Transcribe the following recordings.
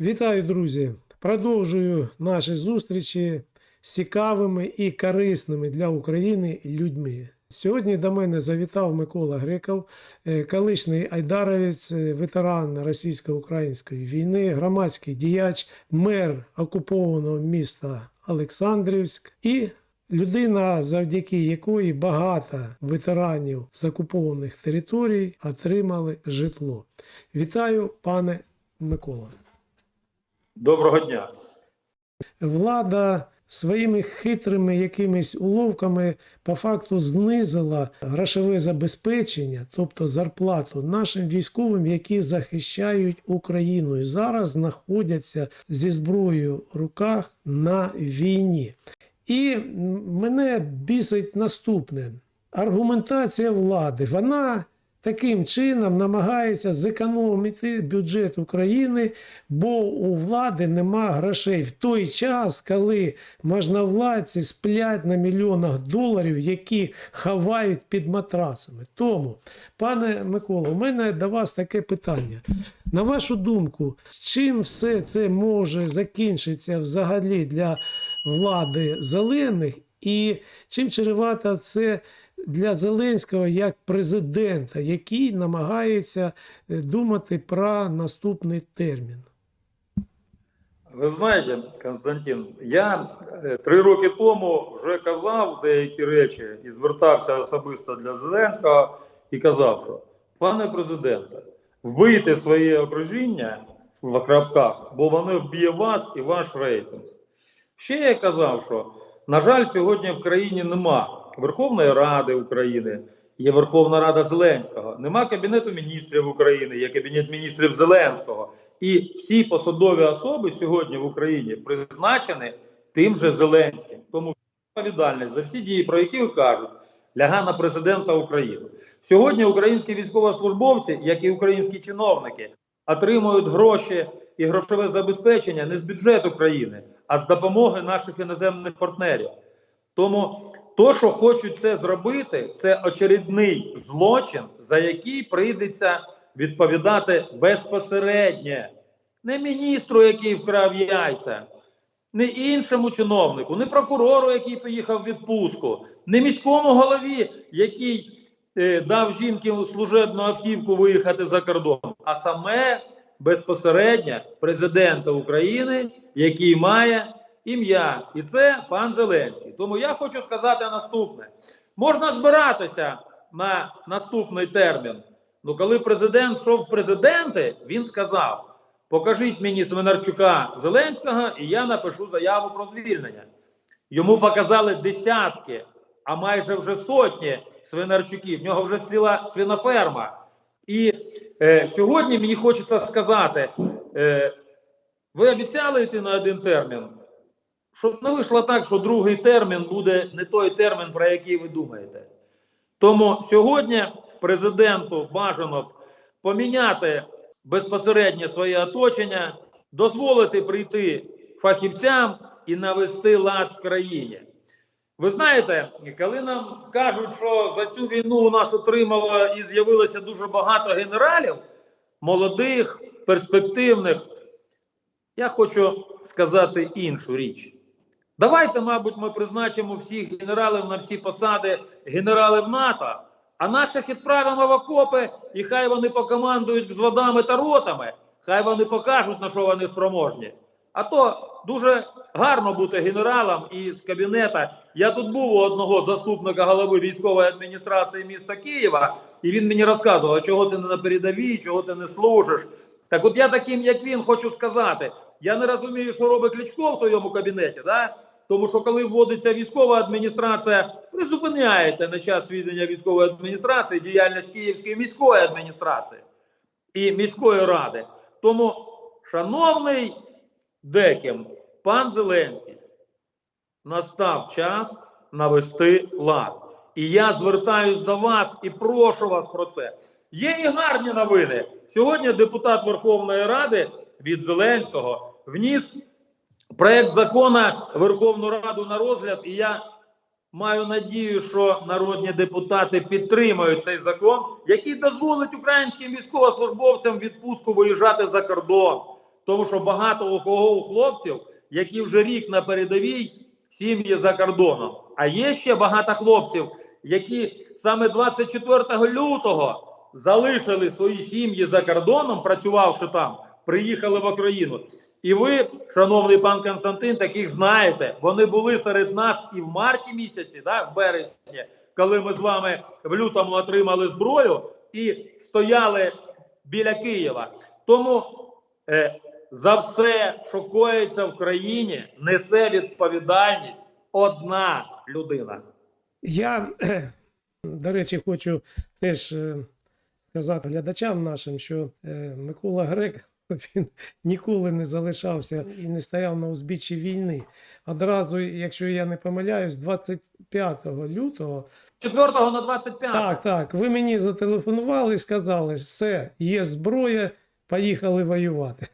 Вітаю, друзі! Продовжую наші зустрічі з цікавими і корисними для України людьми. Сьогодні до мене завітав Микола Греков, е, колишній айдаровець, е, ветеран російсько-української війни, громадський діяч, мер окупованого міста Олександрівськ і людина, завдяки якої багато ветеранів з окупованих територій отримали житло. Вітаю, пане Микола. Доброго дня. влада своїми хитрими якимись уловками по факту знизила грошове забезпечення, тобто зарплату нашим військовим, які захищають Україну і зараз знаходяться зі зброєю в руках на війні. І мене бісить наступне: аргументація влади. Вона таким чином намагається зекономити бюджет України, бо у влади нема грошей в той час, коли можновладці сплять на мільйонах доларів, які ховають під матрасами. Тому, пане Микола, у мене до вас таке питання. На вашу думку, чим все це може закінчитися взагалі для влади зелених, і чим чревато це для Зеленського як президента, який намагається е, думати про наступний термін? Ви знаєте, Константин, я е, три роки тому вже казав деякі речі і звертався особисто для Зеленського і казав, що пане президенте, вбийте своє окружіння в крапках, бо воно вб'є вас і ваш рейтинг. Ще я казав, що, на жаль, сьогодні в країні нема Верховної Ради України, є Верховна Рада Зеленського, нема Кабінету міністрів України, є Кабінет міністрів Зеленського. І всі посадові особи сьогодні в Україні призначені тим же Зеленським. Тому відповідальність за всі дії, про які ви кажуть, ляга на президента України. Сьогодні українські військовослужбовці, як і українські чиновники, отримують гроші і грошове забезпечення не з бюджету країни, а з допомоги наших іноземних партнерів. Тому то, що хочуть це зробити, це очередний злочин, за який прийдеться відповідати безпосередньо. Не міністру, який вкрав яйця, не іншому чиновнику, не прокурору, який поїхав в відпустку, не міському голові, який е, дав жінки служебну автівку виїхати за кордон, а саме безпосередньо президента України, який має ім'я, і це пан Зеленський. Тому я хочу сказати наступне: можна збиратися на наступний термін. Ну, коли президент йшов президенти, він сказав: покажіть мені Свинарчука Зеленського, і я напишу заяву про звільнення. Йому показали десятки, а майже вже сотні свинарчуків. В нього вже ціла свиноферма. І е, сьогодні мені хочеться сказати: е, ви обіцяли йти на один термін? Щоб не вийшло так, що другий термін буде не той термін, про який ви думаєте. Тому сьогодні президенту бажано б поміняти безпосередньо своє оточення, дозволити прийти фахівцям і навести лад в країні. Ви знаєте, коли нам кажуть, що за цю війну у нас отримало і з'явилося дуже багато генералів, молодих, перспективних, я хочу сказати іншу річ. Давайте, мабуть, ми призначимо всіх генералів на всі посади генералів НАТО, а наших відправимо в окопи, і хай вони покомандують взводами та ротами, хай вони покажуть, на що вони спроможні. А то дуже гарно бути генералом і з кабінета. Я тут був у одного заступника голови військової адміністрації міста Києва, і він мені розказував, чого ти не на передовій, чого ти не служиш. Так от я таким, як він, хочу сказати, я не розумію, що робить Кличко в своєму кабінеті. Да? Тому що коли вводиться військова адміністрація, призупиняєте на час віддання військової адміністрації діяльність Київської міської адміністрації і міської ради. Тому, шановний Деким, пан Зеленський, настав час навести лад. І я звертаюсь до вас і прошу вас про це. Є і гарні новини. Сьогодні депутат Верховної Ради від Зеленського вніс проект закону Верховну Раду на розгляд, і я маю надію, що народні депутати підтримають цей закон, який дозволить українським військовослужбовцям відпустку виїжджати за кордон. тому що багато у кого у хлопців, які вже рік на передовій, сім'ї за кордоном. А є ще багато хлопців, які саме 24 лютого залишили свої сім'ї за кордоном, працювавши там, приїхали в Україну. І ви, шановний пан Константин, таких знаєте. Вони були серед нас і в марті місяці, да, в березні, коли ми з вами в лютому отримали зброю і стояли біля Києва. Тому е, за все, що коїться в країні, несе відповідальність одна людина. Я, до речі, хочу теж е, сказати глядачам нашим, що е, Микола Грек він ніколи не залишався і не стояв на узбіччі війни. Одразу, якщо я не помиляюсь, 25 лютого 4 на 25. Так, так. Ви мені зателефонували і сказали, все, є зброя, поїхали воювати.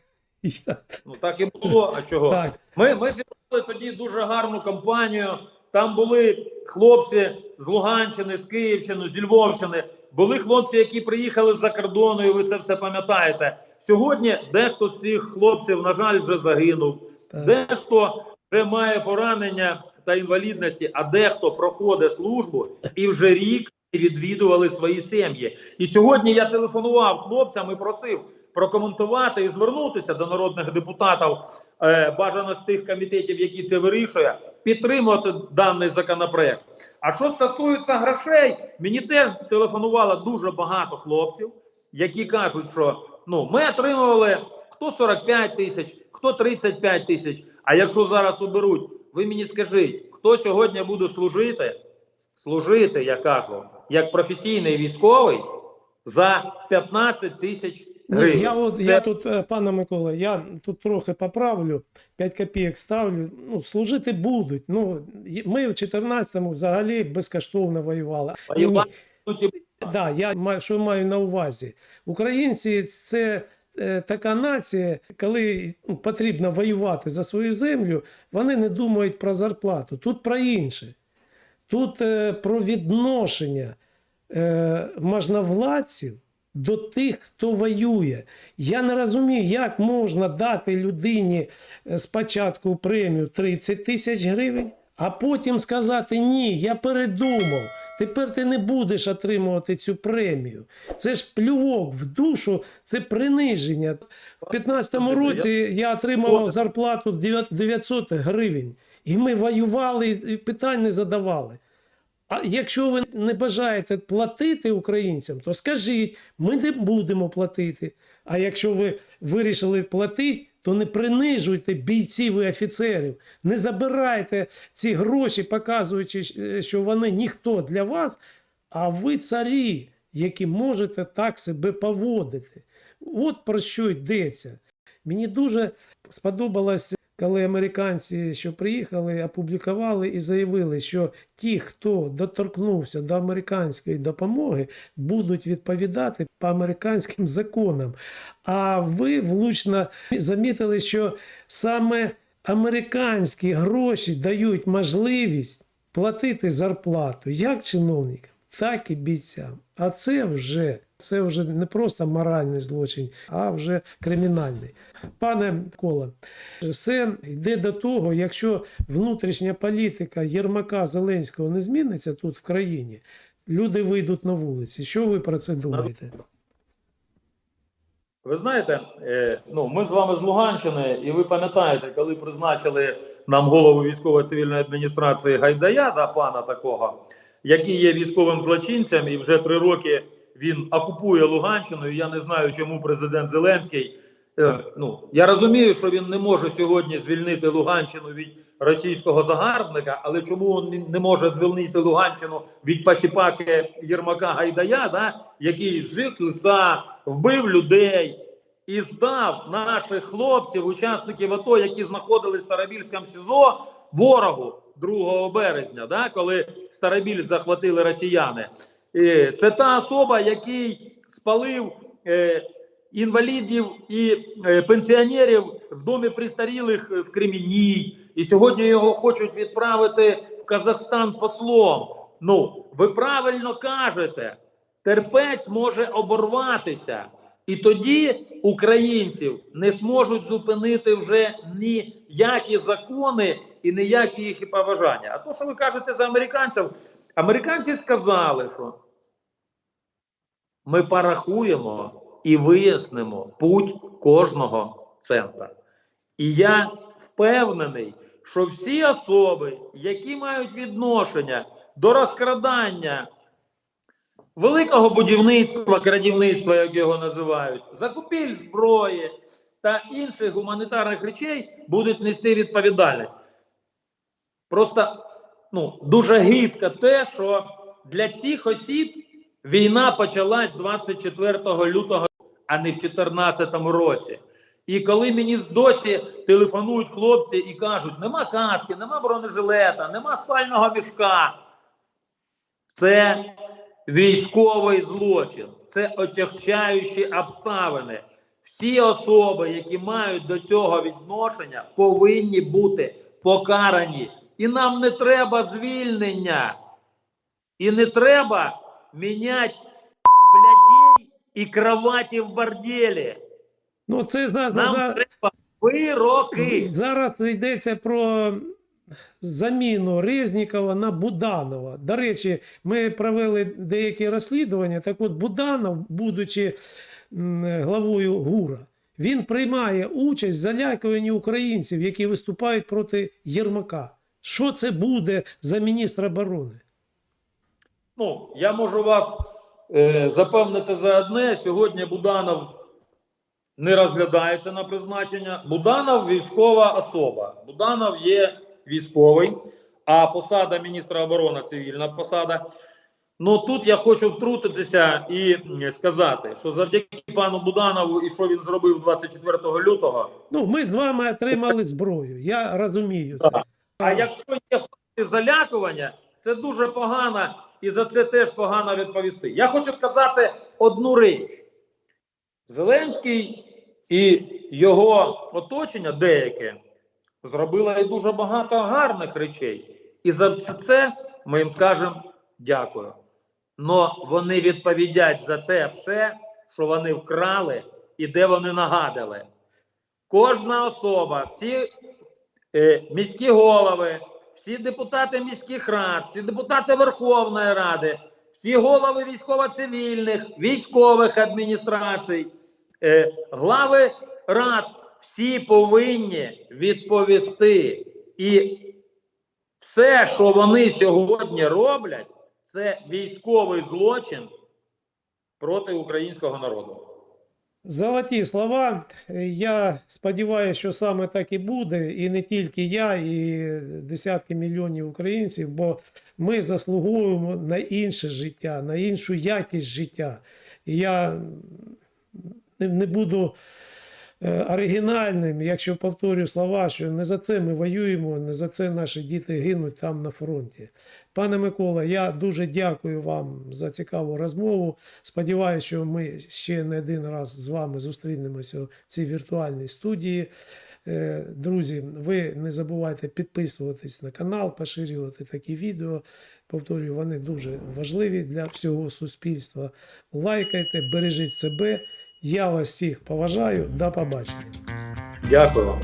Я, Ну так і було. А чого? так, Ми, ми зібрали тоді дуже гарну кампанію. Там були хлопці з Луганщини, з Київщини, з Львовщини. Були хлопці, які приїхали з-за кордону, і ви це все пам'ятаєте. Сьогодні дехто з цих хлопців, на жаль, вже загинув. так. Дехто вже має поранення та інвалідності, а дехто проходить службу і вже рік відвідували свої сім'ї. І сьогодні я телефонував хлопцям і просив прокоментувати і звернутися до народних депутатів, е, бажано з тих комітетів, які це вирішує, підтримувати даний законопроект. А що стосується грошей, мені теж телефонувало дуже багато хлопців, які кажуть, що ну ми отримували хто 45 тисяч, хто 35 тисяч. А якщо зараз оберуть, ви мені скажіть, хто сьогодні буде служити? Служити, я кажу, як професійний військовий за 15 тисяч гривень. я, от, Це- я тут, е, пане Микола, я тут трохи поправлю, 5 копійок ставлю. Ну, служити будуть. Ну, ми в 14-му взагалі безкоштовно воювали. І Да, я маю, що маю на увазі. Українці це е, така нація, коли ну, потрібно воювати за свою землю, вони не думають про зарплату. Тут про інше. Тут е, про відношення е, можновладців до тих, хто воює. Я не розумію, як можна дати людині е, спочатку премію 30 тисяч гривень, а потім сказати ні, я передумав. Тепер ти не будеш отримувати цю премію. Це ж плювок в душу, це приниження. В 15-му році я отримував зарплату 900 гривень. І ми воювали, і питань не задавали. А якщо ви не бажаєте платити українцям, то скажіть, ми не будемо платити. А якщо ви вирішили платити, то не принижуйте бійців і офіцерів, не забирайте ці гроші, показуючи, що вони ніхто для вас, а ви царі, які можете так себе поводити. От про що йдеться. Мені дуже сподобалось, коли американці, що приїхали, опублікували і заявили, що ті, хто доторкнувся до американської допомоги, будуть відповідати по американським законам. А ви влучно замітили, що саме американські гроші дають можливість платити зарплату як чиновникам, так і бійцям. А це вже це вже не просто моральний злочин, а вже кримінальний. Пане Кола, все йде до того, якщо внутрішня політика Єрмака Зеленського не зміниться тут в країні, люди вийдуть на вулиці. Що ви про це думаєте? Ви знаєте, е, ну ми з вами з Луганщини, і ви пам'ятаєте, коли призначили нам голову військово-цивільної адміністрації Гайдая, да, пана такого, який є військовим злочинцем, і вже три роки він окупує Луганщину. І я не знаю, чому президент Зеленський. Е, ну я розумію, що він не може сьогодні звільнити Луганщину від російського загарбника, але чому він не може звільнити Луганщину від пасіпаки Єрмака Гайдая, да, який зжиг ліса, вбив людей і здав наших хлопців, учасників АТО, які знаходились в Старобільському СІЗО, ворогу 2 березня, да, коли Старобіль захватили росіяни. Е, Це та особа, який спалив е, інвалідів і е, пенсіонерів в домі престарілих в Кремінній. І сьогодні його хочуть відправити в Казахстан послом. Ну, ви правильно кажете, терпець може оборватися. І тоді українців не зможуть зупинити вже ніякі закони і ніякі їх побажання. А то, що ви кажете за американців, американці сказали, що ми порахуємо і вияснимо путь кожного цента. І я впевнений, що всі особи, які мають відношення до розкрадання великого будівництва, крадівництва, як його називають, закупівель зброї та інших гуманітарних речей, будуть нести відповідальність. Просто ну, дуже гидко те, що для цих осіб війна почалась 24 лютого, а не в 2014 році. І коли мені досі телефонують хлопці і кажуть, нема каски, нема бронежилета, нема спального мішка, це військовий злочин, це отягчаючі обставини. Всі особи, які мають до цього відношення, повинні бути покарані. І нам не треба звільнення. І не треба міняти блядей і кроваті в борделі. Ну, це зна- Нам треба вироки. Зараз йдеться про заміну Резнікова на Буданова. До речі, ми провели деякі розслідування. Так от Буданов, будучи м, главою ГУРа, він приймає участь в залякуванні українців, які виступають проти Єрмака. Що це буде за міністра оборони? Ну, я можу вас е, запевнити за одне. Сьогодні Буданов не розглядається на призначення. Буданов військова особа. Буданов є військовий, а посада міністра оборони цивільна посада. Ну тут я хочу втрутитися і сказати, що завдяки пану Буданову і що він зробив 24 лютого. Ну, ми з вами отримали зброю. Я розумію це. А якщо є факти залякування, це дуже погано, і за це теж погано відповісти. Я хочу сказати одну річ: Зеленський і його оточення деяке зробило і дуже багато гарних речей. І за це ми їм скажемо дякую. Но вони відповідять за те все, що вони вкрали і де вони нагадали. Кожна особа, всі е, міські голови, всі депутати міських рад, всі депутати Верховної Ради, всі голови військово-цивільних, військових адміністрацій, е, глави рад, всі повинні відповісти. І все, що вони сьогодні роблять, це військовий злочин проти українського народу. Золоті слова. Я сподіваюся, що саме так і буде, і не тільки я, і десятки мільйонів українців, бо ми заслуговуємо на інше життя, на іншу якість життя. Я не, буду оригінальним, якщо повторю слова, що не за це ми воюємо, не за це наші діти гинуть там на фронті. Пане Микола, я дуже дякую вам за цікаву розмову. Сподіваюся, що ми ще не один раз з вами зустрінемося в цій віртуальній студії. Е, Друзі, ви не забувайте підписуватись на канал, поширювати такі відео. Повторюю, вони дуже важливі для всього суспільства. Лайкайте, бережіть себе. Я вас всіх поважаю. До побачення. Дякую вам.